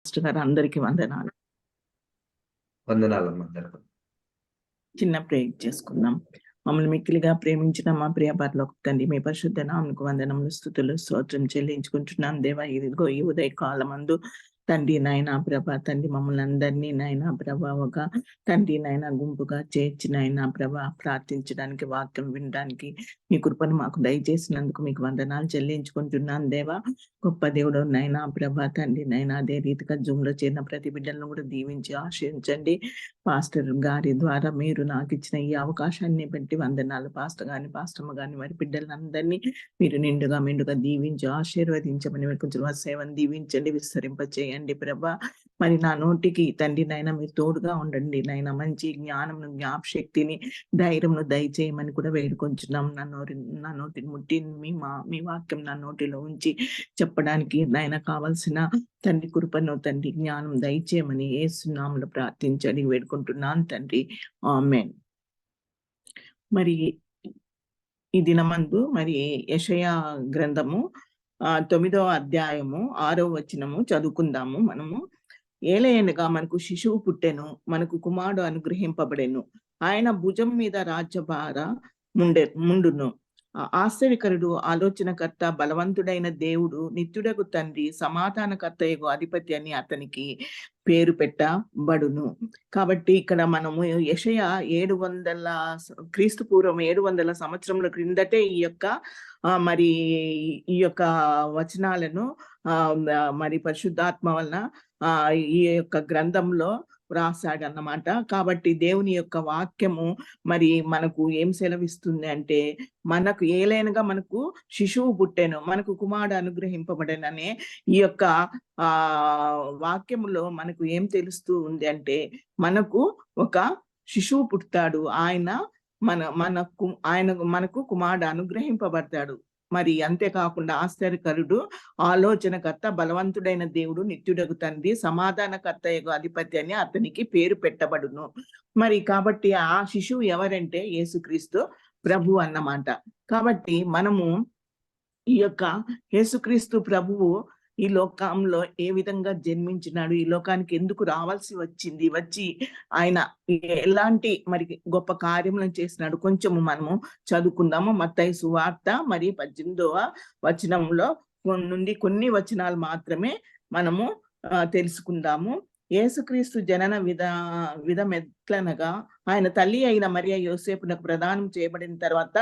Master గారు అందరికీ వందనాలు. వందనాలమ్మ. చిన్న ప్రేయర్ చేసుకుందాం. మమ్మల్ని మిక్కిలిగా ప్రేమించిన మా ప్రియ పరలోక తండ్రి మీ పరిశుద్ధ నామకు వందనములు స్థుతులు స్తోత్రం చెల్లించుకుంటున్నాం. దేవా ఇదిగో ఈ ఉదయ కాలమందు తండ్రి నాయన ప్రభ తండ్రి మమ్మల్ని అందరినీ నాయన ప్రభ ఒక తండ్రి నాయన గుంపుగా చేర్చి నాయన ప్రభ ప్రార్థించడానికి వాక్యం వినడానికి మీ కృపను మాకు దయచేసినందుకు మీకు వందనాలు చెల్లించుకుంటున్నాను దేవా. గొప్ప దేవుడు నైనా ప్రభ తండ్రి నైనా అదే రీతిగా జూమ్లో చేరిన ప్రతి బిడ్డలను కూడా దీవించి ఆశ్రయించండి పాస్టర్ గారి ద్వారా మీరు నాకు ఇచ్చిన ఈ అవకాశాన్ని బట్టి వందనాలు. పాస్టర్ గాని పాస్టమ్మ గాని వారి బిడ్డలందరినీ మీరు నిండుగా మెండుగా దీవించి ఆశీర్వదించమని కొంచెం సేవను దీవించండి విస్తరింప చేయండి ప్రభా. మరి నా నోటికి తండ్రి నాయన మీరు తోడుగా ఉండండి నాయన మంచి జ్ఞానంను జ్ఞాపశక్తిని ధైర్యంను దయచేయమని కూడా వేడుకొంచున్నాం. నా నోటి నా నోటిని ముట్టి మీ మా మీ వాక్యం నా నోటిలో ఉంచి చెప్పడానికి నాయన కావాల్సిన తండ్రి కృపను తండ్రి జ్ఞానం దయచేయమని ఏసునాములు ప్రార్థించని వేడుకుంటున్నాను తండ్రి. ఆమెన్. మరి ఈ దినమందు మరి యషయా గ్రంథము తొమ్మిదవ అధ్యాయము ఆరో వచనము చదువుకుందాము మనము. ఏలయనగా మనకు శిశువు పుట్టెను మనకు కుమారుడు అనుగ్రహింపబడెను. ఆయన భుజం మీద రాజ్యభార ముండె ముండును. ఆశ్చర్యకరుడు ఆలోచనకర్త బలవంతుడైన దేవుడు నిత్యుడకు తండ్రి సమాధానకర్తయకు అధిపతి అని అతనికి పేరు పెట్టబడును. కాబట్టి ఇక్కడ మనము యషయ ఏడు వందల క్రీస్తు పూర్వం ఏడు వందల సంవత్సరముల క్రిందటే ఈ యొక్క ఆ మరి ఈ యొక్క వచనాలను ఆ మరి పరిశుద్ధాత్మ వలన ఆ ఈ యొక్క గ్రంథంలో వ్రాసాడన్నమాట అన్నమాట కాబట్టి దేవుని యొక్క వాక్యము మరి మనకు ఏం సెలవిస్తుంది అంటే మనకు ఏలైనగా మనకు శిశువు పుట్టెను మనకు కుమారుడు అనుగ్రహింపబడననే ఈ యొక్క ఆ వాక్యములో మనకు ఏం తెలుస్తూ ఉంది అంటే మనకు ఒక శిశువు పుడతాడు. ఆయన మన మనకు ఆయన మనకు కుమారుడు అనుగ్రహింపబడతాడు. మరి అంతేకాకుండా ఆశ్చర్యకరుడు ఆలోచనకర్త బలవంతుడైన దేవుడు నిత్యుడకు తండ్రి సమాధానకర్త యొక్క అధిపతి అని అతనికి పేరు పెట్టబడును. మరి కాబట్టి ఆ శిశువు ఎవరంటే యేసుక్రీస్తు ప్రభు అన్నమాట. కాబట్టి మనము ఈ యొక్క యేసుక్రీస్తు ప్రభువు ఈ లోకంలో ఏ విధంగా జన్మించినాడు ఈ లోకానికి ఎందుకు రావాల్సి వచ్చింది వచ్చి ఆయన ఎలాంటి మరి గొప్ప కార్యములను చేసినాడు కొంచెము మనము చదువుకుందాము. మత్తయి సువార్త మరి పద్దెనిమిదవ వచనంలో నుండి కొన్ని వచనాలు మాత్రమే మనము తెలుసుకుందాము. యేసుక్రీస్తు జనన విధ విధమెట్లనగా ఆయన తల్లి అయిన మరియ యోసేపునకు ప్రదానం చేయబడిన తర్వాత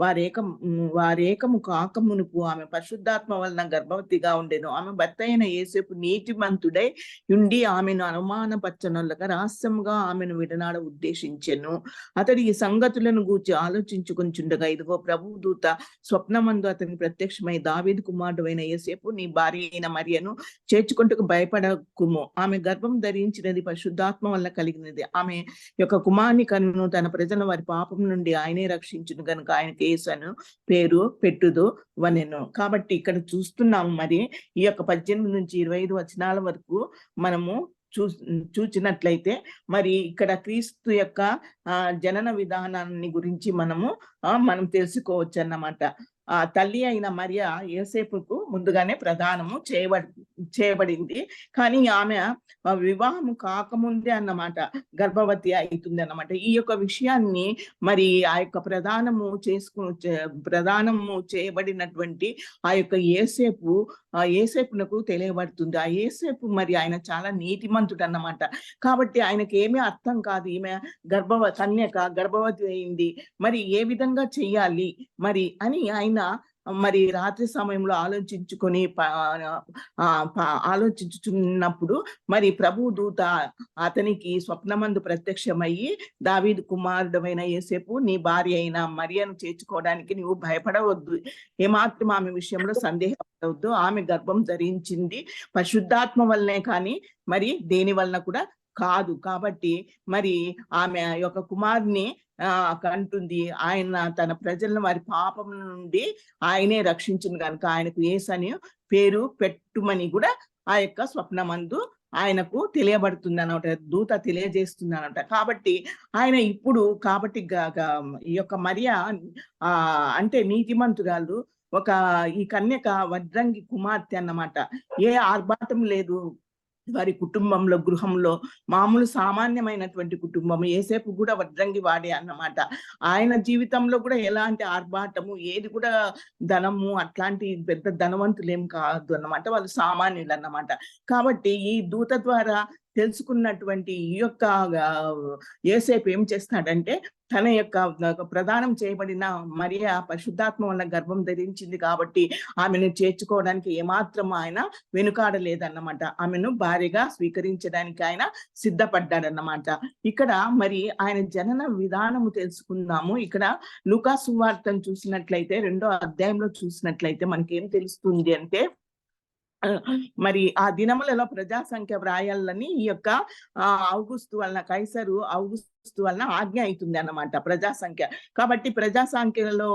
వారేకం వారేకము కాకమునుపు ఆమె పరిశుద్ధాత్మ వలన గర్భవతిగా ఉండేను. ఆమె భర్త అయిన యేసేపు నీతిమంతుడై ఉండి ఆమెను అనుమానపరచనులుగా రహస్యంగా ఆమెను విడనాడ ఉద్దేశించెను. అతడు ఈ సంగతులను గూర్చి ఆలోచించుకుంటుండగా ఇదిగో ప్రభు దూత స్వప్నమందు అతని ప్రత్యక్షమై దావేది కుమారుడు అయిన యేసేపు నీ భార్య అయిన మరియను చేర్చుకుంటూ భయపడకుము. ఆమె గర్భం ధరించినది పరిశుద్ధాత్మ వల్ల కలిగినది. ఆమె యొక్క కుమార్ కనును తన ప్రజలను వారి పాపం నుండి ఆయనే రక్షించును కనుక ఆయన కేసను పేరు పెట్టుదు వనెను. కాబట్టి ఇక్కడ చూస్తున్నాము మరి ఈ యొక్క పద్దెనిమిది నుంచి ఇరవై ఐదు వచనాల వరకు మనము చూ చూచినట్లయితే మరి ఇక్కడ క్రీస్తు యొక్క ఆ జనన విధానాన్ని గురించి మనము మనం తెలుసుకోవచ్చు అన్నమాట ఆ తల్లి అయిన మరియ యోసేపుకు ముందుగానే ప్రధానము చేయబ చేయబడింది. కానీ ఆమె వివాహము కాకముందే అన్నమాట గర్భవతి అవుతుంది అన్నమాట ఈ యొక్క విషయాన్ని మరి ఆ యొక్క ప్రధానము చేసుకు ప్రధానము చేయబడినటువంటి ఆ యొక్క ఏసేపు ఆ ఏసేపునకు తెలియబడుతుంది. ఆ ఏసేపు మరి ఆయన చాలా నీతిమంతుడు అన్నమాట కాబట్టి ఆయనకి ఏమీ అర్థం కాదు. ఈమె గర్భవ కన్యక గర్భవతి అయింది. మరి ఏ విధంగా చెయ్యాలి మరి అని ఆయన మరి రాత్రి సమయంలో ఆలోచించుకొని ఆలోచించుచున్నప్పుడు మరి ప్రభు దూత అతనికి స్వప్నమందు ప్రత్యక్షమయ్యి దావీదు కుమారుడమైన ఏసేపు నీ భార్య అయిన మరియను చేర్చుకోవడానికి నువ్వు భయపడవద్దు. ఏమాత్రం ఆమె విషయంలో సందేహపడవద్దు. ఆమె గర్భం ధరించింది. పరిశుద్ధాత్మ వల్లనే కానీ మరి దేని వలన కూడా కాదు. కాబట్టి మరి ఆమె యొక్క కుమార్ని ఆ! కంటుంది. ఆయన తన ప్రజలను వారి పాపం నుండి ఆయనే రక్షించును కనుక ఆయనకు ఏసని పేరు పెట్టుమని కూడా ఆ యొక్క స్వప్నమందు ఆయనకు తెలియబడుతుంది అనమాట దూత తెలియజేస్తుంది అనమాట కాబట్టి ఆయన ఇప్పుడు కాబట్టి ఈ యొక్క మరియ ఆ! అంటే నీతిమంతురాలు ఒక ఈ కన్యక వడ్రంగి కుమార్తె అన్నమాట. ఏ ఆర్భాటం లేదు. వారి కుటుంబంలో గృహంలో మామూలు సామాన్యమైనటువంటి కుటుంబం. ఏసేపు కూడా వడ్రంగి వాడే అన్నమాట. ఆయన జీవితంలో కూడా ఎలాంటి ఆర్భాటము ఏది కూడా ధనము అట్లాంటి పెద్ద ధనవంతులు ఏం కాదు అన్నమాట. వాళ్ళు సామాన్యులు అన్నమాట కాబట్టి ఈ దూత ద్వారా తెలుసుకున్నటువంటి ఈ యొక్క ఏసేపు ఏం చేస్తాడంటే తన యొక్క ప్రధానం ప్రదానం చేయబడిన మరియ పరిశుద్ధాత్మ వల్ల గర్భం ధరించింది కాబట్టి ఆమెను చేర్చుకోవడానికి ఏమాత్రం ఆయన వెనుకాడలేదన్నమాట. ఆమెను భార్యగా స్వీకరించడానికి ఆయన సిద్ధపడ్డాడన్నమాట. ఇక్కడ మరి ఆయన జనన విధానము తెలుసుకుందాము. ఇక్కడ లూకా సువార్తను చూసినట్లయితే రెండో అధ్యాయంలో చూసినట్లయితే మనకి ఏం తెలుస్తుంది అంటే మరి ఆ దినములలో ప్రజా సంఖ్య వ్రాయాలని ఈ యొక్క ఆ ఔగుస్తు వలన కైసరు ఔగుస్తు వలన ఆజ్ఞ అవుతుంది అన్నమాట ప్రజా సంఖ్య కాబట్టి ప్రజా సంఖ్యలో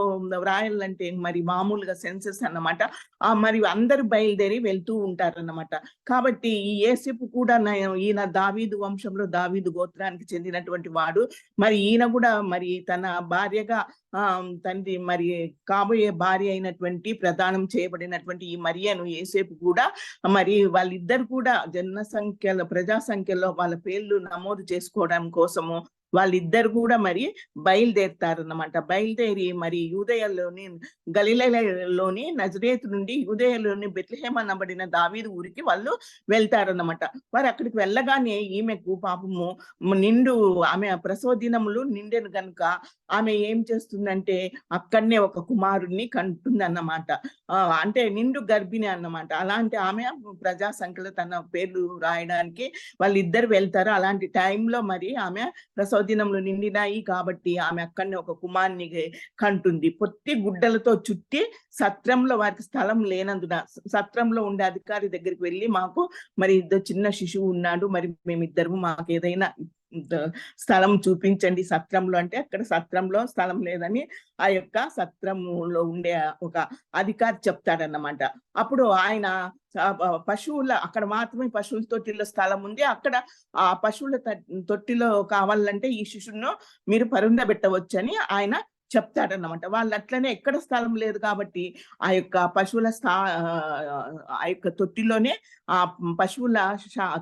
వ్రాయాలంటే మరి మామూలుగా సెన్సెస్ అన్నమాట. ఆ మరి అందరు బయలుదేరి వెళ్తూ ఉంటారన్నమాట. కాబట్టి ఈ ఏసేపు కూడా ఈయన దావీదు వంశంలో దావీదు గోత్రానికి చెందినటువంటి వాడు. మరి ఈయన కూడా మరి తన భార్యగా ఆ తండ్రి మరి కాబోయే భార్య అయినటువంటి ప్రదానం చేయబడినటువంటి ఈ మరియను ఏసేపు కూడా మరి వాళ్ళిద్దరు కూడా జన సంఖ్యలో ప్రజా సంఖ్యలో వాళ్ళ పేర్లు నమోదు చేసుకోవడం కోసము వాళ్ళిద్దరు కూడా మరి బయలుదేరుతారన్నమాట. బయలుదేరి మరి యూదయలోని గలిలలోని నజరేత్ నుండి యూదయలోని బెత్లహేమ అనబడిన దావీదు ఊరికి వాళ్ళు వెళ్తారన్నమాట. వారు అక్కడికి వెళ్ళగానే ఈమెకు పాపము నిండు ఆమె ప్రసవ దినములు నిండెను గనుక ఆమె ఏం చేస్తుందంటే అక్కడనే ఒక కుమారుణ్ణి కంటుంది అన్నమాట అంటే నిండు గర్భిణి అన్నమాట. అలాంటి ఆమె ప్రజా సంఖ్యలో తన పేర్లు రాయడానికి వాళ్ళిద్దరు వెళ్తారు. అలాంటి టైంలో మరి ఆమె ప్రసవ దినములు నిండినాయి కాబట్టి ఆమె అక్కడనే ఒక కుమార్ని కంటుంది. పొత్తి గుడ్డలతో చుట్టి సత్రంలో వారికి స్థలం లేనందున సత్రంలో ఉండే అధికారి దగ్గరికి వెళ్ళి మాకు మరి ఇద్దరు చిన్న శిశువు ఉన్నాడు. మరి మేమిద్దరము మాకు ఏదైనా స్థలం చూపించండి సత్రంలో అంటే అక్కడ సత్రంలో స్థలం లేదని ఆ యొక్క సత్రంలో ఉండే ఒక అధికారి చెప్తాడన్నమాట. అప్పుడు ఆయన పశువుల అక్కడ మాత్రమే పశువుల తొట్టిలో స్థలం ఉంది. అక్కడ ఆ పశువుల తొట్టిలో కావాలంటే ఈ శిశువును మీరు పరుండబెట్టవచ్చని ఆయన చెప్తాడన్నమాట. వాళ్ళు అట్లనే ఎక్కడ స్థలం లేదు కాబట్టి ఆ యొక్క పశువుల స్థా ఆ యొక్క తొట్టిలోనే ఆ పశువుల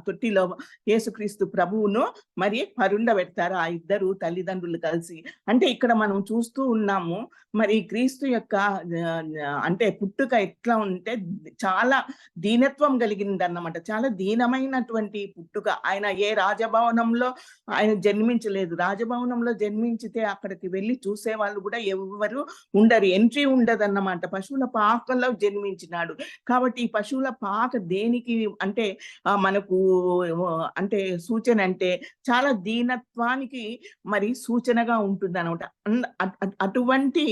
తొట్టిలో యేసుక్రీస్తు ప్రభువును మరి పరుండబెడతారు ఆ ఇద్దరు తల్లిదండ్రులు కలిసి. అంటే ఇక్కడ మనం చూస్తూ ఉన్నాము మరి క్రీస్తు యొక్క అంటే పుట్టుక ఎట్లా ఉంటే చాలా దీనత్వం కలిగింది అన్నమాట చాలా దీనమైనటువంటి పుట్టుక. ఆయన ఏ రాజభవనంలో ఆయన జన్మించలేదు. రాజభవనంలో జన్మించితే అక్కడికి వెళ్ళి చూసే వాళ్ళు కూడా ఎవరు ఉండరు. ఎంట్రీ ఉండదన్నమాట. పశువుల పాకలో జన్మించినాడు. కాబట్టి ఈ పశువుల పాక దేనికి అంటే మనకు అంటే సూచన అంటే చాలా దీనత్వానికి మరి సూచనగా ఉంటుంది అనమాట అటువంటి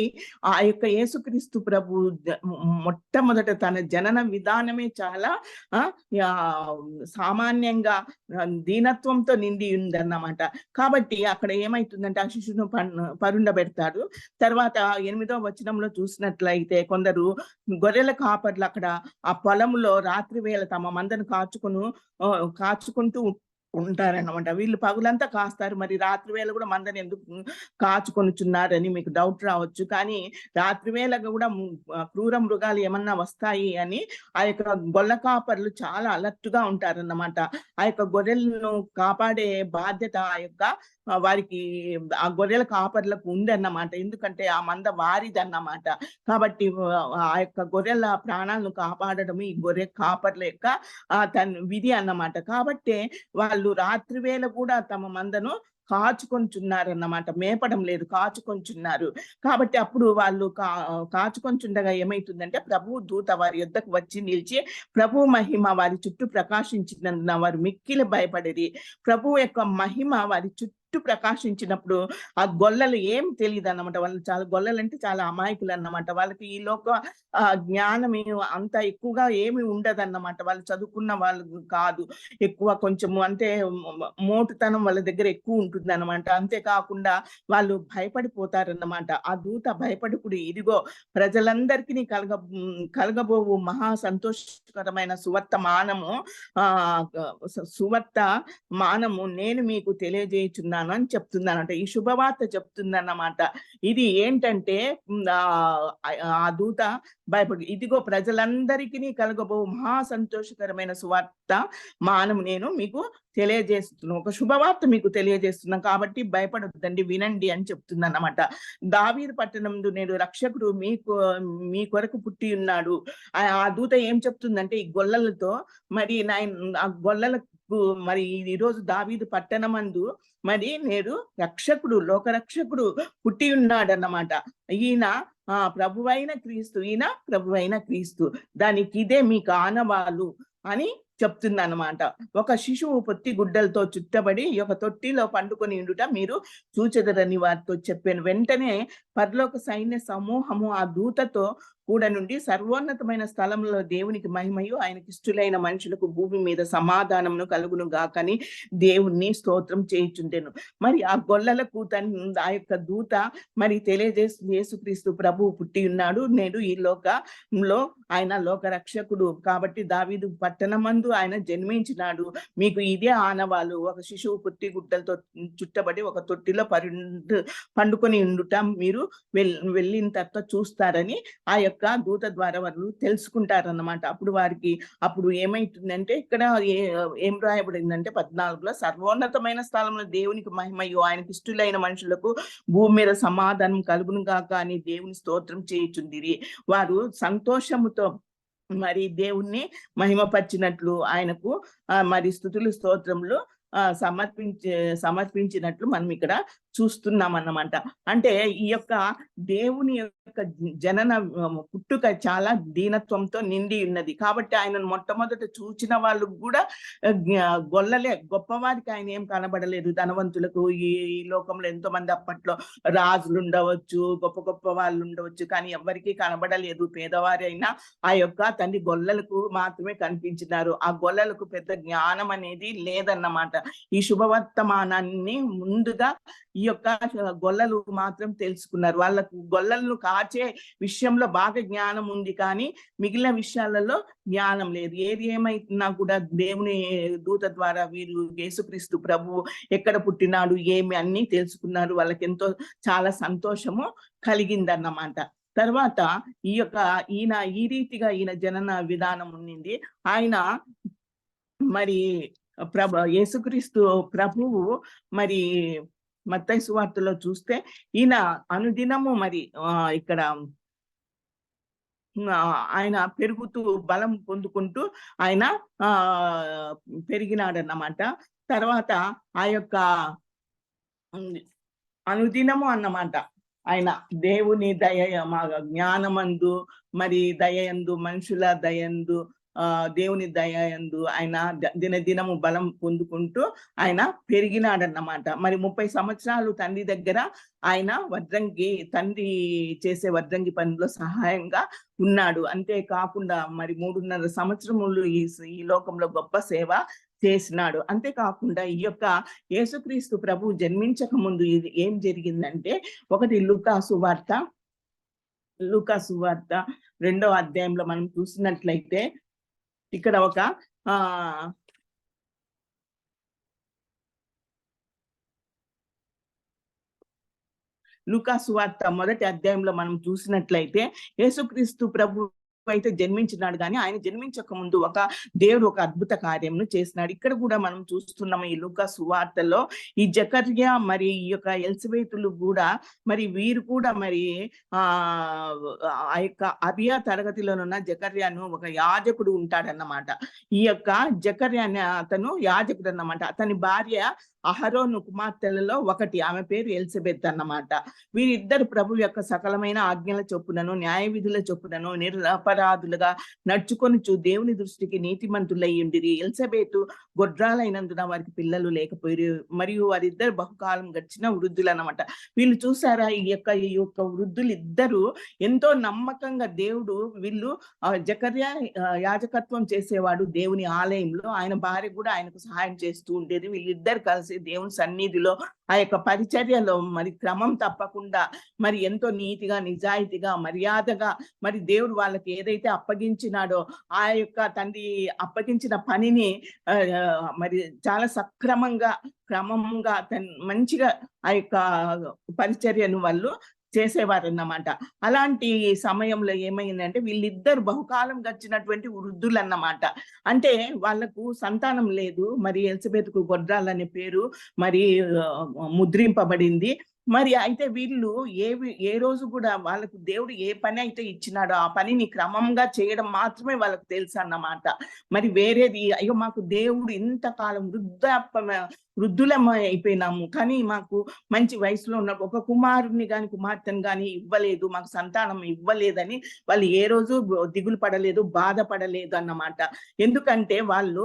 ఆ యొక్క యేసుక్రీస్తు ప్రభు మొట్టమొదట తన జనన విధానమే చాలా ఆ, సామాన్యంగా దీనత్వంతో నిండి ఉందన్నమాట. కాబట్టి అక్కడ ఏమైతుందంటే ఆ శిశువును పరుండబెడతాడు. తర్వాత ఎనిమిదో వచనంలో చూసినట్లయితే కొందరు గొర్రెల కాపర్లు అక్కడ ఆ పొలంలో రాత్రి వేళ తమ మందను కాచుకును కాచుకుంటూ ఉంటారన్నమాట. వీళ్ళు పగులంతా కాస్తారు. మరి రాత్రి వేళ కూడా మందని ఎందుకు కాచుకొనుచున్నారని మీకు డౌట్ రావచ్చు. కానీ రాత్రి వేళ కూడా క్రూర మృగాలు ఏమన్నా వస్తాయి అని ఆ యొక్క గొల్ల కాపర్లు చాలా అలర్ట్గా ఉంటారన్నమాట. ఆ యొక్క గొర్రెలను కాపాడే బాధ్యత ఆ యొక్క వారికి ఆ గొర్రెల కాపర్లకు ఉందన్నమాట. ఎందుకంటే ఆ మంద వారిదన్నమాట. కాబట్టి ఆ- యొక్క గొర్రెల ప్రాణాలను కాపాడడం ఈ గొర్రె కాపర్ల యొక్క తన విధి అన్నమాట. కాబట్టి వాళ్ళు రాత్రి వేళ కూడా తమ మందను కాచుకొంచున్నారన్నమాట. మేపడం లేదు కాచుకొంచున్నారు. కాబట్టి అప్పుడు వాళ్ళు కా కాచుకొంచుండగా ఏమైతుందంటే ప్రభు దూత వారి యొద్దకు వచ్చి నిలిచి ప్రభు మహిమ వారి చుట్టూ ప్రకాశించినందున వారు మిక్కిలి భయపడేది ప్రభు యొక్క మహిమ వారి చుట్టూ ప్రకాశించినప్పుడు ఆ గొల్లలు ఏం తెలియదు అన్నమాట వాళ్ళు చాలా గొల్లలు అంటే చాలా అమాయకులు అన్నమాట వాళ్ళకి ఈ లోక ఆ జ్ఞానం అంత ఎక్కువగా ఏమి ఉండదు అన్నమాట వాళ్ళు చదువుకున్న వాళ్ళు కాదు. ఎక్కువ కొంచెము అంటే మోటుతనం వాళ్ళ దగ్గర ఎక్కువ ఉంటుంది ఉంటుందన్నమాట. అంతేకాకుండా వాళ్ళు భయపడిపోతారన్నమాట. ఆ దూత భయపడుకుడు ఇదిగో ప్రజలందరికీ కలగ కలగబోవు మహా సంతోషకరమైన సువర్త మానము. ఆ సువర్త మానము నేను మీకు తెలియజేయుచున్నాను. అని చెప్తున్నానంట. ఈ శుభవార్త చెప్తుందన్నమాట. ఇది ఏంటంటే ఆ ఆ దూత భయపడు ఇదిగో ప్రజలందరికీ కలగబో మహా సంతోషకరమైన సువార్త మానము నేను మీకు తెలియజేస్తున్నాం. ఒక శుభవార్త మీకు తెలియజేస్తున్నాం కాబట్టి భయపడొద్దండి వినండి అని చెప్తుంది అన్నమాట దావీర్ పట్టణందు నేను రక్షకుడు మీకు మీ కొరకు పుట్టి ఉన్నాడు. ఆ ఆ దూత ఏం చెప్తుందంటే ఈ గొల్లలతో మరి నా ఆ గొల్లలకు మరి ఈ రోజు దావీదు పట్టణమందు మరి నేడు రక్షకుడు లోక రక్షకుడు పుట్టి ఉన్నాడు అన్నమాట ఈయన ఆ ప్రభువైన క్రీస్తు ఈయన ప్రభువైన క్రీస్తు. దానికి ఇదే మీకు ఆనవాలు అని చెప్తుంది అనమాట ఒక శిశువు పొత్తి గుడ్డలతో చుట్టబడి ఒక తొట్టిలో పండుకొని ఉండుట మీరు చూచెదరని వారితో చెప్పాను. వెంటనే పరలోక సైన్య సమూహము ఆ దూతతో కూడా నుండి సర్వోన్నతమైన స్థలంలో దేవునికి మహిమయు ఆయన కిష్టులైన మనుషులకు భూమి మీద సమాధానమును కలుగును గాకని దేవుణ్ణి స్తోత్రం చేయుచుండెను. మరి ఆ గొల్లలకు తన ఆ యొక్క దూత మరి తెలియజేస్తుంది యేసుక్రీస్తు ప్రభువు పుట్టి ఉన్నాడు నేడు ఈ లోకంలో ఆయన లోక రక్షకుడు కాబట్టి దావీదు పట్టణమందు ఆయన జన్మించినాడు. మీకు ఇదే ఆనవాలు. ఒక శిశువు పుట్టి గుడ్డలతో చుట్టబడి ఒక తొట్టిలో పరుండు పండుకొని ఉండుట మీరు వెళ్ళిన తర్వాత చూస్తారని ఆ యొక్క దూత ద్వారా వాళ్ళు తెలుసుకుంటారన్నమాట. అప్పుడు వారికి అప్పుడు ఏమైతుందంటే ఇక్కడ ఏం రాయబడిందంటే పద్నాలుగులో సర్వోన్నతమైన స్థలంలో దేవునికి మహిమయు ఆయనకి ఇష్టలైన మనుషులకు భూమి మీద సమాధానం కలుగును గాక అని దేవుని స్తోత్రం చేయుచుందిరి వారు సంతోషముతో మరి దేవుణ్ణి మహిమపరిచినట్లు ఆయనకు మరి స్థుతులు స్తోత్రములు ఆ, సమర్పించే సమర్పించినట్లు మనం ఇక్కడ చూస్తున్నాం అన్నమాట అంటే ఈ యొక్క దేవుని యొక్క జనన పుట్టుక చాలా దీనత్వంతో నిండి ఉన్నది. కాబట్టి ఆయనను మొట్టమొదట చూచిన వాళ్ళు కూడా గొల్లలే గొప్పవారికి ఆయన ఏం కనబడలేదు. ధనవంతులకు ఈ లోకంలో ఎంతో మంది అప్పట్లో రాజులు ఉండవచ్చు గొప్ప గొప్ప వాళ్ళు ఉండవచ్చు కానీ ఎవరికీ కనబడలేదు. పేదవారైనా ఆ యొక్క తండ్రి గొల్లలకు మాత్రమే కనిపించినారు. ఆ గొల్లలకు పెద్ద జ్ఞానం అనేది లేదన్నమాట. ఈ శుభవర్తమానాన్ని ముందుగా ఈ యొక్క గొల్లలు మాత్రం తెలుసుకున్నారు. వాళ్ళకు గొల్లలను కాచే విషయంలో బాగా జ్ఞానం ఉంది కానీ మిగిలిన విషయాలలో జ్ఞానం లేదు. ఏది ఏమైనా కూడా దేవుని దూత ద్వారా వీరు యేసుక్రీస్తు ప్రభు ఎక్కడ పుట్టినాడు ఏమి అన్ని తెలుసుకున్నారు. వాళ్ళకి ఎంతో చాలా సంతోషము కలిగిందన్నమాట. తర్వాత ఈ యొక్క ఈయన ఈ రీతిగా ఈయన జనన విధానం ఉండింది ఆయన మరి ప్రభ యేసుక్రీస్తు ప్రభువు మరి మత్తై సువార్తలో చూస్తే ఈయన అనుదినము మరి ఆ, ఇక్కడ ఆయన పెరుగుతూ బలం పొందుకుంటూ ఆయన ఆ పెరిగినాడన్నమాట. తర్వాత ఆ యొక్క అనుదినము అన్నమాట. ఆయన దేవుని దయ మా జ్ఞానమందు మరి దయయందు మనుషుల దయందు దేవుని దయందు ఆయన దినదినము బలం పొందుకుంటూ ఆయన పెరిగినాడన్నమాట. మరి ముప్పై సంవత్సరాలు తండ్రి దగ్గర ఆయన వడ్రంగి తండ్రి చేసే వడ్రంగి పనిలో సహాయంగా ఉన్నాడు. అంతేకాకుండా మరి మూడున్నర సంవత్సరములు ఈ ఈ లోకంలో గొప్ప సేవ చేసినాడు. అంతేకాకుండా ఈ యొక్క యేసుక్రీస్తు ప్రభు జన్మించక ముందు ఇది ఏం జరిగిందంటే ఒకటి లుకాసు వార్త లుకాసు వార్త రెండో అధ్యాయంలో మనం చూసినట్లయితే ఇక్కడ ఒక ఆ లూకాసు వార్త మొదటి అధ్యాయంలో మనం చూసినట్లయితే యేసుక్రీస్తు ప్రభు అయితే జన్మించినాడు. కానీ ఆయన జన్మించక ముందు ఒక దేవుడు ఒక అద్భుత కార్యంను చేసినాడు. ఇక్కడ కూడా మనం చూస్తున్నాం ఈ లుక సువార్తలో ఈ జకర్య మరి ఈ యొక్క ఎల్సవేతులు కూడా మరి వీరు కూడా మరి ఆ ఆ యొక్క అభియా తరగతిలోనున్న జకర్యాను ఒక యాజకుడు ఉంటాడన్నమాట. ఈ యొక్క జకర్య అతను యాజకుడు అన్నమాట అతని భార్య అహరోను కుమార్తెలలో ఒకటి. ఆమె పేరు ఎలిజబెత్ అన్నమాట. వీరిద్దరు ప్రభు యొక్క సకలమైన ఆజ్ఞల చొప్పునను న్యాయ విధుల చొప్పునను నిరపరాధులుగా నడుచుకొనుచు దేవుని దృష్టికి నీతిమంతులై ఉండిరి. ఎల్సబేతు గొడ్రాలైనందున వారికి పిల్లలు లేకపోయారు. మరియు వారిద్దరు బహుకాలం గడిచిన వృద్ధులు అన్నమాట వీళ్ళు చూసారా? ఈ యొక్క ఈ యొక్క వృద్ధులు ఇద్దరు ఎంతో నమ్మకంగా దేవుడు వీళ్ళు జకర్య యాజకత్వం చేసేవాడు దేవుని ఆలయంలో. ఆయన భార్య కూడా ఆయనకు సహాయం చేస్తూ ఉండేది. వీళ్ళిద్దరు కలిసి దేవుని సన్నిధిలో ఆ యొక్క పరిచర్యలో మరి క్రమం తప్పకుండా మరి ఎంతో నీతిగా నిజాయితీగా మర్యాదగా మరి దేవుడు వాళ్ళకి ఏదైతే అప్పగించినాడో ఆ యొక్క తండ్రి అప్పగించిన పనిని ఆ, మరి చాలా సక్రమంగా క్రమంగా మంచిగా ఆ యొక్క పరిచర్యను వాళ్ళు చేసేవారు అన్నమాట అలాంటి సమయంలో ఏమైందంటే వీళ్ళిద్దరు బహుకాలం గడిచినటువంటి వృద్ధులు అన్నమాట అంటే వాళ్ళకు సంతానం లేదు మరి ఎలిజబెత్కు గొడ్రాలనే పేరు మరి ముద్రింపబడింది. మరి అయితే వీళ్ళు ఏ ఏ రోజు కూడా వాళ్ళకు దేవుడు ఏ పని అయితే ఇచ్చినాడో ఆ పనిని క్రమంగా చేయడం మాత్రమే వాళ్ళకు తెలుసు అన్నమాట. మరి వేరేది అయ్యో మాకు దేవుడు ఇంతకాలం వృద్ధాప్య వృద్ధులం అయిపోయినాము కానీ మాకు మంచి వయసులో ఉన్న ఒక కుమారుని గాని కుమార్తెను కానీ ఇవ్వలేదు మాకు సంతానం ఇవ్వలేదని వాళ్ళు ఏ రోజు దిగులు పడలేదు బాధపడలేదు అన్నమాట. ఎందుకంటే వాళ్ళు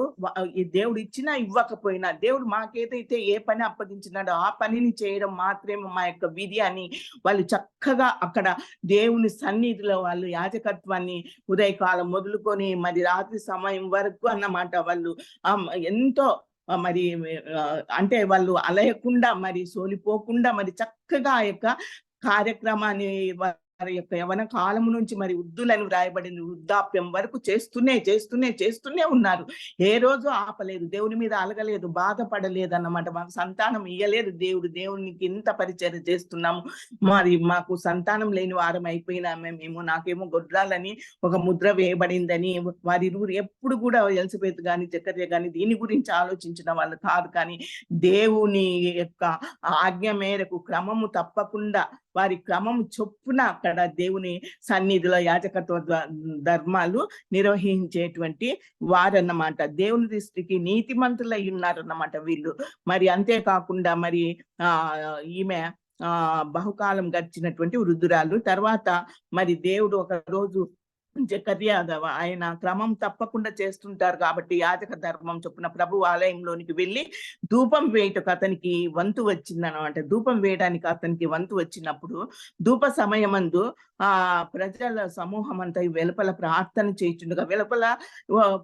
దేవుడు ఇచ్చినా ఇవ్వకపోయినా దేవుడు మాకేదైతే ఏ పని అప్పగించినాడో ఆ పనిని చేయడం మాత్రమే మా యొక్క విధి అని వాళ్ళు చక్కగా అక్కడ దేవుని సన్నిధిలో వాళ్ళు యాజకత్వాన్ని ఉదయకాలం మొదలుకొని మరి రాత్రి సమయం వరకు అన్నమాట వాళ్ళు. ఎంతో మరి అంటే వాళ్ళు అలయకుండా మరి సోలిపోకుండా మరి చక్కగా ఆ యొక్క కార్యక్రమాన్ని వారి యొక్క యవన కాలం నుంచి మరి వృద్ధులను వ్రాయబడిన వృద్ధాప్యం వరకు చేస్తూనే చేస్తూనే చేస్తూనే ఉన్నారు. ఏ రోజు ఆపలేదు దేవుని మీద అలగలేదు బాధపడలేదు అన్నమాట. మాకు సంతానం ఇయ్యలేదు. దేవుడు దేవునికి ఇంత పరిచయం చేస్తున్నాము. మరి మాకు సంతానం లేని వారం అయిపోయినా మేము. నాకేమో గొడ్రాలని ఒక ముద్ర వేయబడిందని వారి ఇరువురు ఎప్పుడు కూడా ఎలిజబెత్ కానీ చక్కర్య కానీ దీని గురించి ఆలోచించిన వాళ్ళు కాదు. కానీ దేవుని యొక్క ఆజ్ఞ మేరకు క్రమము తప్పకుండా వారి క్రమము చొప్పున అక్కడ దేవుని సన్నిధిలో యాజకత్వ ధర్మాలు నిర్వహించేటువంటి వారన్నమాట. దేవుని దృష్టికి నీతిమంతులై ఉన్నారన్నమాట వీళ్ళు. మరి అంతేకాకుండా మరి ఆ ఈమె ఆ బహుకాలం గడిచినటువంటి వృద్ధురాలు. తర్వాత మరి దేవుడు ఒక రోజు జకర్యాదవ. ఆయన క్రమం తప్పకుండా చేస్తుంటారు కాబట్టి యాజక ధర్మం చొప్పున ప్రభు ఆలయంలోనికి వెళ్ళి ధూపం వేయటకు అతనికి వంతు వచ్చింది అనమాట ధూపం వేయడానికి అతనికి వంతు వచ్చినప్పుడు ధూప సమయమందు ఆ ప్రజల సమూహం అంతా ఈ వెలుపల ప్రార్థన చేయించుండగా వెలుపల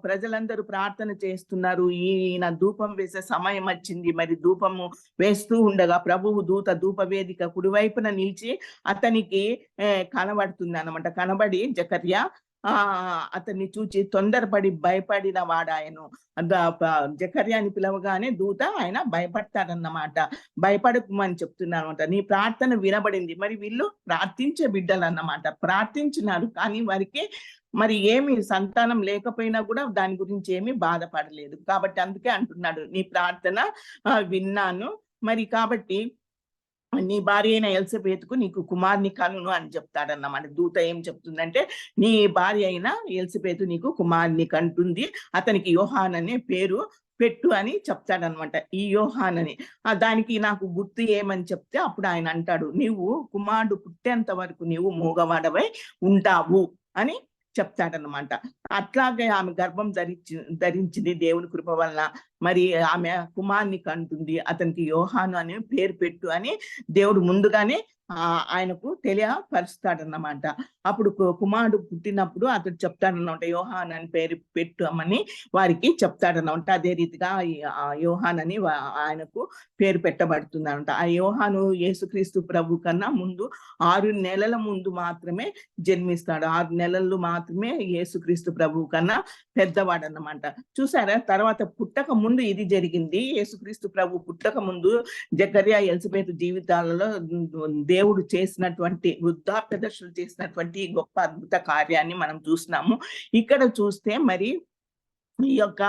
ప్రజలందరూ ప్రార్థన చేస్తున్నారు. ఈయన ధూపం వేసే సమయం వచ్చింది. మరి ధూపము వేస్తూ ఉండగా ప్రభువు దూత ధూప వేదిక కుడివైపున నిలిచి అతనికి కనబడుతుంది అనమాట కనబడి జకర్యా ఆ అతన్ని చూచి తొందరపడి భయపడిన వాడాయను జకర్యాన్ని జకర్యాని పిలవగానే దూత ఆయన భయపడతాడన్నమాట. భయపడకమని చెప్తున్నాను అనమాట నీ ప్రార్థన వినబడింది. మరి వీళ్ళు ప్రార్థించే బిడ్డలు అన్నమాట ప్రార్థించినారు కానీ వారికి మరి ఏమి సంతానం లేకపోయినా కూడా దాని గురించి ఏమి బాధపడలేదు. కాబట్టి అందుకే అంటున్నాడు నీ ప్రార్థన విన్నాను. మరి కాబట్టి నీ భార్య అయిన ఎల్సబేత్కు నీకు కుమార్ని కనును అని చెప్తాడన్నమాట. దూత ఏం చెప్తుందంటే నీ భార్య అయిన ఎల్సబేతు నీకు కుమార్ని కంటుంది అతనికి యోహాన్ అనే పేరు పెట్టు అని చెప్తాడనమాట ఈ యోహాన్ అని. దానికి నాకు గుర్తు ఏమని చెప్తే అప్పుడు ఆయన అంటాడు నీవు కుమారుడు పుట్టేంత వరకు నీవు మూగవాడవై ఉంటావు అని చెప్తాడనమాట అట్లాగే ఆమె గర్భం ధరించి ధరించింది దేవుని కృప వలన. మరి ఆమె కుమార్ని కంటుంది. అతనికి యోహాను అని పేరు పెట్టు అని దేవుడు ముందుగానే ఆ ఆయనకు తెలియపరుస్తాడన్నమాట. అప్పుడు కుమారుడు పుట్టినప్పుడు అతడు చెప్తాడన్నమాట యోహాన్ అని పేరు పెట్టమని వారికి చెప్తాడన్నమాట. అదే రీతిగా యోహాన్ అని ఆయనకు పేరు పెట్టబడుతుందనమాట ఆ యోహాను యేసుక్రీస్తు ప్రభు కన్నా ముందు ఆరు నెలల ముందు మాత్రమే జన్మిస్తాడు. ఆరు నెలలు మాత్రమే యేసుక్రీస్తు ప్రభు కన్నా పెద్దవాడు అన్నమాట చూసారా? తర్వాత పుట్టక ముందు ఇది జరిగింది. యేసుక్రీస్తు ప్రభు పుట్టక ముందు జకర్యా ఎలిజబెత్ జీవితాలలో దేవుడు చేసినటువంటి వృద్ధాప్య దశలు చేసినటువంటి గొప్ప అద్భుత కార్యాన్ని మనం చూసినాము ఇక్కడ చూస్తే మరి ఈ యొక్క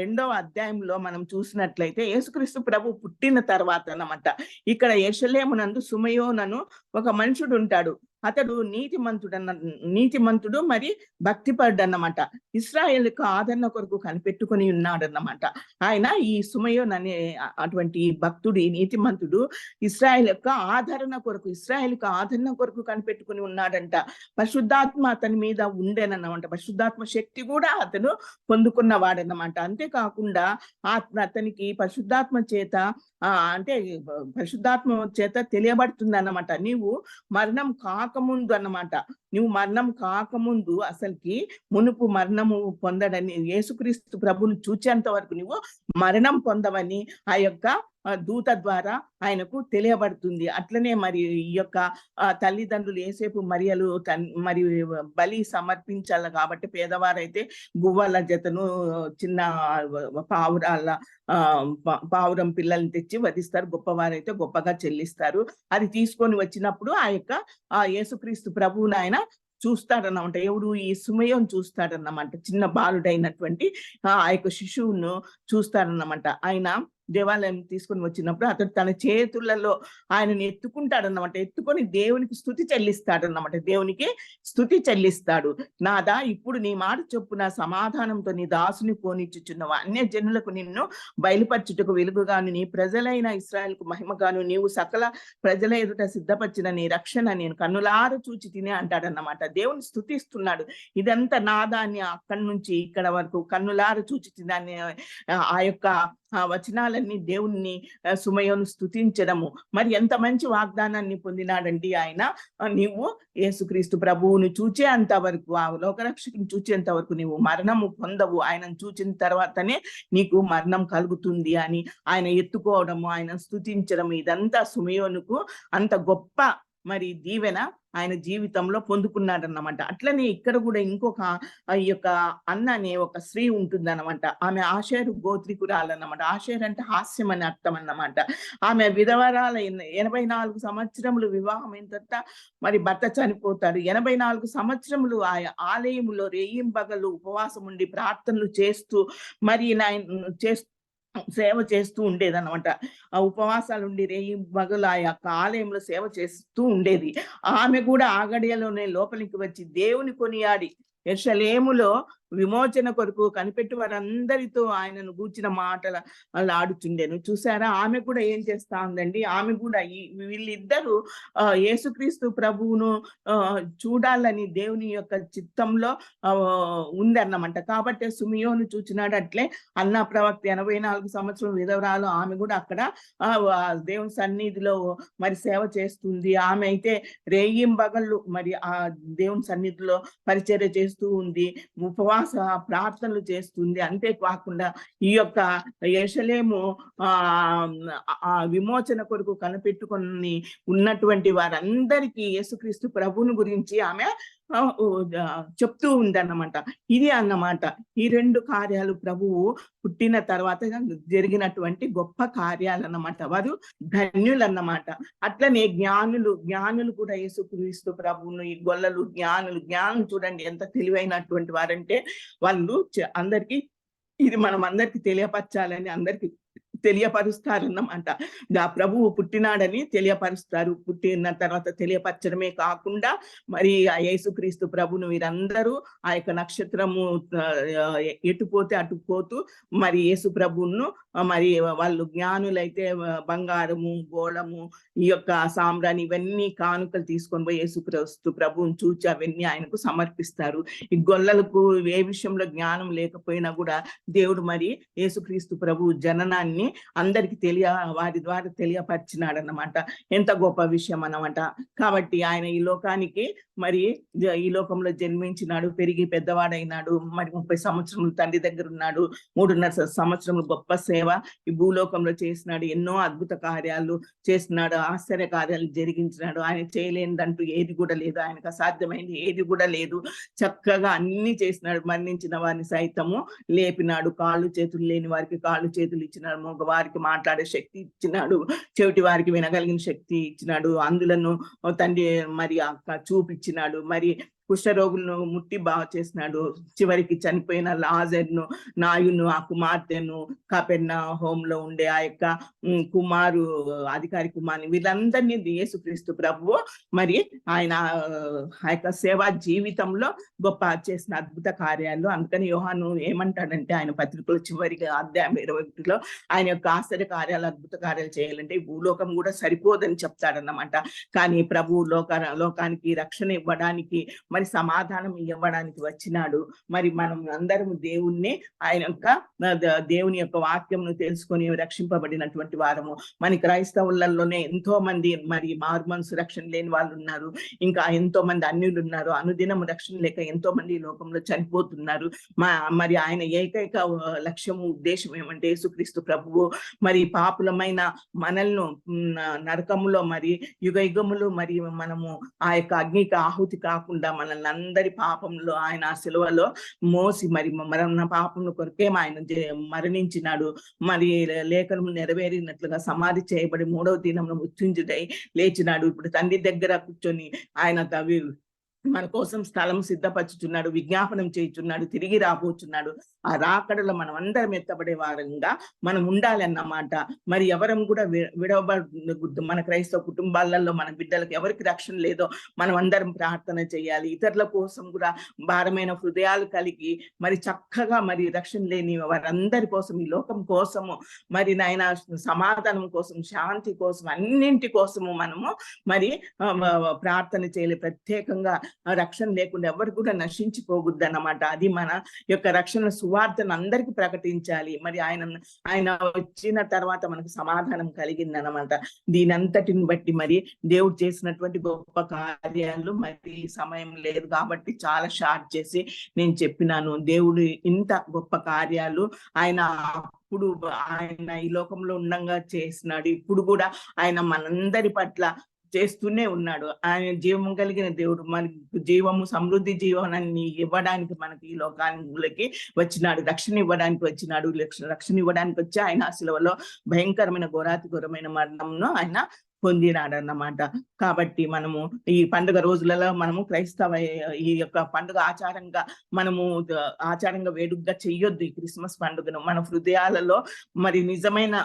రెండవ అధ్యాయంలో మనం చూసినట్లయితే యేసుక్రీస్తు ప్రభు పుట్టిన తర్వాత అన్నమాట. ఇక్కడ యశలేమునందు సుమయోనను ఒక మనుషుడు ఉంటాడు. అతడు నీతిమంతుడు అన్న నీతిమంతుడు మరి భక్తిపరుడు అన్నమాట ఇస్రాయేల్ ఆదరణ కొరకు కనిపెట్టుకొని ఉన్నాడు అన్నమాట ఆయన ఈ సుమయోన్ అనే అటువంటి భక్తుడు ఈ నీతిమంతుడు ఇస్రాయేల్ యొక్క ఆదరణ కొరకు ఇస్రాయేల్ ఆదరణ కొరకు కనిపెట్టుకుని ఉన్నాడంట. పరిశుద్ధాత్మ అతని మీద ఉండేనన్నమాట. పరిశుద్ధాత్మ శక్తి కూడా అతను పొందుకున్నవాడన్నమాట. అంతేకాకుండా ఆత్మ అతనికి పరిశుద్ధాత్మ చేత ఆ అంటే పరిశుద్ధాత్మ చేత తెలియబడుతుంది అన్నమాట నీవు మరణం కా కాకముందు అన్నమాట నువ్వు మరణం కాకముందు అసలుకి మునుపు మరణము పొందడని యేసుక్రీస్తు ప్రభుని చూచేంత వరకు నువ్వు మరణం పొందవని ఆ యొక్క దూత ద్వారా ఆయనకు తెలియబడుతుంది. అట్లనే మరి ఈ యొక్క ఆ, తల్లిదండ్రులు ఏసేపు మరియలు తన్ మరి బలి సమర్పించాలి కాబట్టి పేదవారైతే గువ్వల జతను చిన్న పావురాల పావురం పిల్లల్ని తెచ్చి వధిస్తారు. గొప్పవారైతే గొప్పగా చెల్లిస్తారు. అది తీసుకొని వచ్చినప్పుడు ఆ యొక్క ఆ యేసుక్రీస్తు ప్రభువుని ఆయన చూస్తాడన్నమాట. ఎవడు ఈ సుమయం చూస్తాడన్నమాట. చిన్న బాలుడైనటువంటి ఆ ఆ యొక్క శిశువును చూస్తాడన్నమాట. ఆయన దేవాలయం తీసుకొని వచ్చినప్పుడు అతడు తన చేతులలో ఆయనని ఎత్తుకుంటాడన్నమాట. ఎత్తుకొని దేవునికి స్థుతి చెల్లిస్తాడన్నమాట. దేవునికి స్థుతి చెల్లిస్తాడు. నాదా ఇప్పుడు నీ మాట చొప్పున సమాధానంతో నీ దాసుని పోనిచ్చుచున్నావు. అన్య జనులకు నిన్ను బయలుపరచుటకు వెలుగుగాను నీ ప్రజలైన ఇస్రాయల్కు మహిమగాను నీవు సకల ప్రజల ఎదుట సిద్ధపరిచిన నీ రక్షణ నేను కన్నులార చూచి తినే అంటాడన్నమాట. దేవుని స్థుతిస్తున్నాడు. ఇదంతా నాదాన్ని అక్కడి నుంచి ఇక్కడ వరకు కన్నులార చూచి తినే ఆ యొక్క ఆ వచనాలన్నీ దేవుణ్ణి సుమయోను స్థుతించడము మరి ఎంత మంచి వాగ్దానాన్ని పొందినాడండి ఆయన? నీవు యేసుక్రీస్తు ప్రభువుని చూచేంత వరకు ఆ లోకరక్షకుని చూచేంత వరకు నీవు మరణము పొందవు. ఆయనను చూచిన తర్వాతనే నీకు మరణం కలుగుతుంది అని ఆయన ఎత్తుకోవడము ఆయన స్థుతించడం ఇదంతా సుమయోనుకు అంత గొప్ప మరి దీవెన ఆయన జీవితంలో పొందుకున్నాడన్నమాట. అట్లనే ఇక్కడ కూడా ఇంకొక ఆ యొక్క అన్న అనే ఒక స్త్రీ ఉంటుందన్నమాట. ఆమె ఆషేరు గోత్రికురాలన్నమాట. ఆషేర్ అంటే హాస్యం అని అర్థం అన్నమాట ఆమె విధవరాల ఎనభై నాలుగు సంవత్సరములు వివాహం అయిన తర్వాత మరి భర్త చనిపోతాడు. ఎనభై నాలుగు సంవత్సరములు ఆ ఆలయములో రేయింబగలు ఉపవాసం ఉండి ప్రార్థనలు చేస్తూ మరి నాయన చేస్తూ సేవ చేస్తూ ఉండేదన్నమాట. ఆ ఉపవాసాలు ఉండి రేయి మగలు ఆ యొక్క ఆలయంలో సేవ చేస్తూ ఉండేది. ఆమె కూడా ఆగడియలోనే లోపలికి వచ్చి దేవుని కొనియాడి. యెరూషలేములో విమోచన కొరకు కనిపెట్టి వారందరితో ఆయనను గూర్చిన మాటల వాళ్ళు ఆడుచుండేను. చూసారా ఆమె కూడా ఏం చేస్తా ఉందండి? ఆమె కూడా ఈ వీళ్ళిద్దరూ ఆ, యేసుక్రీస్తు ప్రభువును చూడాలని దేవుని యొక్క చిత్తంలో ఉందన్నమాట. కాబట్టి సుమియోను చూచినాడు అట్లే అన్న ప్రవక్త ఎనభై నాలుగు సంవత్సరం విధవరాలు ఆమె కూడా అక్కడ దేవుని సన్నిధిలో మరి సేవ చేస్తుంది. ఆమె అయితే రేయింబగళ్ళు మరి ఆ దేవుని సన్నిధిలో పరిచర్య చేస్తూ ఉంది. ఉపవా ప్రార్థనలు చేస్తుంది. అంతేకాకుండా ఈ యొక్క యశలేము ఆ ఆ విమోచన కొరకు కనిపెట్టుకొని ఉన్నటువంటి వారందరికీ యేసుక్రీస్తు ప్రభువుని గురించి ఆమె చెప్తూ ఉందన్నమాట. ఇది అన్నమాట. ఈ రెండు కార్యాలు ప్రభువు పుట్టిన తర్వాత జరిగినటువంటి గొప్ప కార్యాలు అన్నమాట వారు ధన్యులు అన్నమాట అట్లనే జ్ఞానులు జ్ఞానులు కూడా యేసుక్రీస్తు ప్రభువును ఈ గొల్లలు జ్ఞానులు జ్ఞానం చూడండి ఎంత తెలివైనటువంటి వారంటే వాళ్ళు అందరికీ ఇది మనం అందరికి తెలియపరచాలని అందరికి తెలియపరుస్తారన్నమాట. ఆ ప్రభువు పుట్టినాడని తెలియపరుస్తారు. పుట్టిన తర్వాత తెలియపరచడమే కాకుండా మరి ఆ యేసుక్రీస్తు ప్రభును వీరందరూ ఆ యొక్క నక్షత్రము ఎటుపోతే అటు పోతూ మరి యేసు ప్రభువును మరి వాళ్ళు జ్ఞానులైతే బంగారము గోళము ఈ యొక్క సామ్రాన్ని ఇవన్నీ కానుకలు తీసుకొని పోయి యేసుక్రీస్తు ప్రభువును చూచి అవన్నీ ఆయనకు సమర్పిస్తారు. ఈ గొల్లలకు ఏ విషయంలో జ్ఞానం లేకపోయినా కూడా దేవుడు మరి యేసుక్రీస్తు ప్రభు జననాన్ని అందరికి తెలియ వారి ద్వారా తెలియపరిచినాడు అన్నమాట ఎంత గొప్ప విషయం అన్నమాట. కాబట్టి ఆయన ఈ లోకానికి మరి ఈ లోకంలో జన్మించినాడు పెరిగి పెద్దవాడైనాడు మరి ముప్పై సంవత్సరములు తండ్రి దగ్గర ఉన్నాడు మూడున్నర సంవత్సరములు గొప్ప సేవ ఈ భూలోకంలో చేసినాడు ఎన్నో అద్భుత కార్యాలు చేసినాడు ఆశ్చర్య కార్యాలు జరిగించినాడు. ఆయన చేయలేనిదంటూ ఏది కూడా లేదు. ఆయనకు అసాధ్యమైంది ఏది కూడా లేదు. చక్కగా అన్ని చేసినాడు మరణించిన వారిని సైతము లేపినాడు. కాళ్ళు చేతులు లేని వారికి కాళ్ళు చేతులు ఇచ్చినాడు. వారికి మాట్లాడే శక్తి ఇచ్చినాడు చెవిటి వారికి వినగలిగిన శక్తి ఇచ్చినాడు అందులను తండ్రి మరి అక్క చూపిచ్చినాడు. మరి కుష్ఠరోగులను ముట్టి బాగా చేసినాడు. చివరికి చనిపోయిన లాజర్ను నాయును ఆ కుమార్తెను కాపెన్న హోమ్లో ఉండే ఆ యొక్క కుమారు అధికారి కుమార్ని వీళ్ళందరినీ యేసుక్రీస్తు ప్రభువు మరి ఆయన ఆ యొక్క సేవా జీవితంలో గొప్ప చేసిన అద్భుత కార్యాలు. అందుకని యోహాను ఏమంటాడంటే ఆయన పత్రికలు చివరిగా అధ్యాయం ఇరవై ఒకటిలో ఆయన యొక్క ఆశ్చర్య కార్యాలు అద్భుత కార్యాలు చేయాలంటే భూలోకం కూడా సరిపోదని చెప్తాడన్నమాట. కానీ ప్రభు లోక లోకానికి రక్షణ ఇవ్వడానికి మరి సమాధానం ఇవ్వడానికి వచ్చినాడు. మరి మనం అందరం దేవుణ్ణి ఆయన యొక్క దేవుని యొక్క వాక్యంను తెలుసుకొని రక్షింపబడినటువంటి వారము. మన క్రైస్తవులలోనే ఎంతో మంది మరి మారు మనసు రక్షణ లేని వాళ్ళు ఉన్నారు. ఇంకా ఎంతో మంది అన్యులు ఉన్నారు. అనుదినం రక్షణ లేక ఎంతో మంది ఈ లోకంలో చనిపోతున్నారు. మా మరి ఆయన ఏకైక లక్ష్యము ఉద్దేశం ఏమంటే యేసుక్రీస్తు ప్రభువు. మరి పాపులమైన మనల్ని నరకములో మరి యుగ యుగములు మరి మనము ఆ యొక్క అగ్నికి ఆహుతి కాకుండా మన మనల్ని అందరి పాపంలో ఆయన ఆ మోసి మరి మరణ పాపం కొరకే ఆయన మరణించినాడు. మరి లేఖనము నెరవేరినట్లుగా సమాధి చేయబడి మూడవ దినంలో మృత్యుంజుడై లేచినాడు. ఇప్పుడు తండ్రి దగ్గర కూర్చొని ఆయన తవి మన కోసం స్థలం సిద్ధపరచుచున్నాడు విజ్ఞాపనం చేయుచున్నాడు తిరిగి రాబోచున్నాడు. ఆ రాకడలో మనం అందరం ఎత్తబడే వారంగా మనం ఉండాలన్నమాట. మరి ఎవరం కూడా వి- మన క్రైస్తవ కుటుంబాలలో మన బిడ్డలకు ఎవరికి రక్షణ లేదో మనం అందరం ప్రార్థన చేయాలి. ఇతరుల కోసం కూడా భారమైన హృదయాలు కలిగి మరి చక్కగా మరి రక్షణ లేని వారందరి కోసం ఈ లోకం కోసము మరి నాయన సమాధానం కోసం శాంతి కోసం అన్నింటి కోసము మనము మరి ప్రార్థన చేయాలి. ప్రత్యేకంగా రక్షణ లేకుండా ఎవరు కూడా నశించిపోవద్దు అన్నమాట అది మన యొక్క రక్షణ సువార్తను అందరికి ప్రకటించాలి. మరి ఆయన ఆయన వచ్చిన తర్వాత మనకు సమాధానం కలిగింది అనమాట దీనంతటిని బట్టి మరి దేవుడు చేసినటువంటి గొప్ప కార్యాలు మరి సమయం లేదు కాబట్టి చాలా షార్ట్ చేసి నేను చెప్పినాను. దేవుడు ఇంత గొప్ప కార్యాలు ఆయన అప్పుడు ఆయన ఈ లోకంలో ఉండంగా చేసినాడు. ఇప్పుడు కూడా ఆయన మనందరి పట్ల చేస్తూనే ఉన్నాడు. ఆయన జీవం కలిగిన దేవుడు. మనకి జీవము సమృద్ధి జీవనాన్ని ఇవ్వడానికి మనకి ఈ లోకానికి వచ్చినాడు. రక్షణ ఇవ్వడానికి వచ్చినాడు. రక్షణ ఇవ్వడానికి వచ్చి ఆయన శిలువలో భయంకరమైన ఘోరాతి ఘోరమైన మరణంను ఆయన పొందినాడన్నమాట. కాబట్టి మనము ఈ పండుగ రోజులలో మనము క్రైస్తవ ఈ యొక్క పండుగ ఆచారంగా మనము ఆచారంగా వేడుకగా చెయ్యొద్దు ఈ క్రిస్మస్ పండుగను. మన హృదయాలలో మరి నిజమైన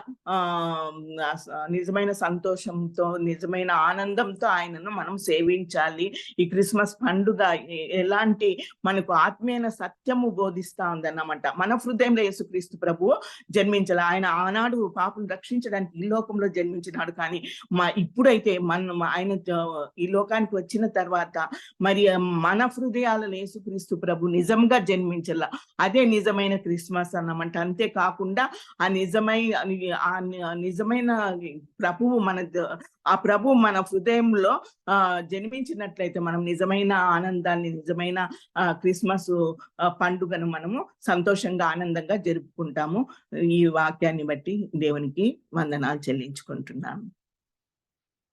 నిజమైన సంతోషంతో నిజమైన ఆనందంతో ఆయనను మనం సేవించాలి. ఈ క్రిస్మస్ పండుగ ఎలాంటి మనకు ఆత్మీయ సత్యము బోధిస్తా ఉందన్నమాట. మన హృదయంలో యేసుక్రీస్తు ప్రభు జన్మించాలి. ఆయన ఆనాడు పాపను రక్షించడానికి ఈ లోకంలో జన్మించినాడు. కానీ మా ఇప్పుడైతే మన ఆయన ఈ లోకానికి వచ్చిన తర్వాత మరి మన హృదయాలలో యేసుక్రీస్తు ప్రభు నిజంగా జన్మించాల. అదే నిజమైన క్రిస్మస్ అన్నమాట. అంతేకాకుండా ఆ నిజమైన ఆ నిజమైన ప్రభువు మన ఆ ప్రభు మన హృదయంలో ఆ జన్మించినట్లయితే మనం నిజమైన ఆనందాన్ని నిజమైన క్రిస్మస్ పండుగను మనము సంతోషంగా ఆనందంగా జరుపుకుంటాము. ఈ వాక్యాన్ని బట్టి దేవునికి వందనాలు చెల్లించుకుంటున్నాము.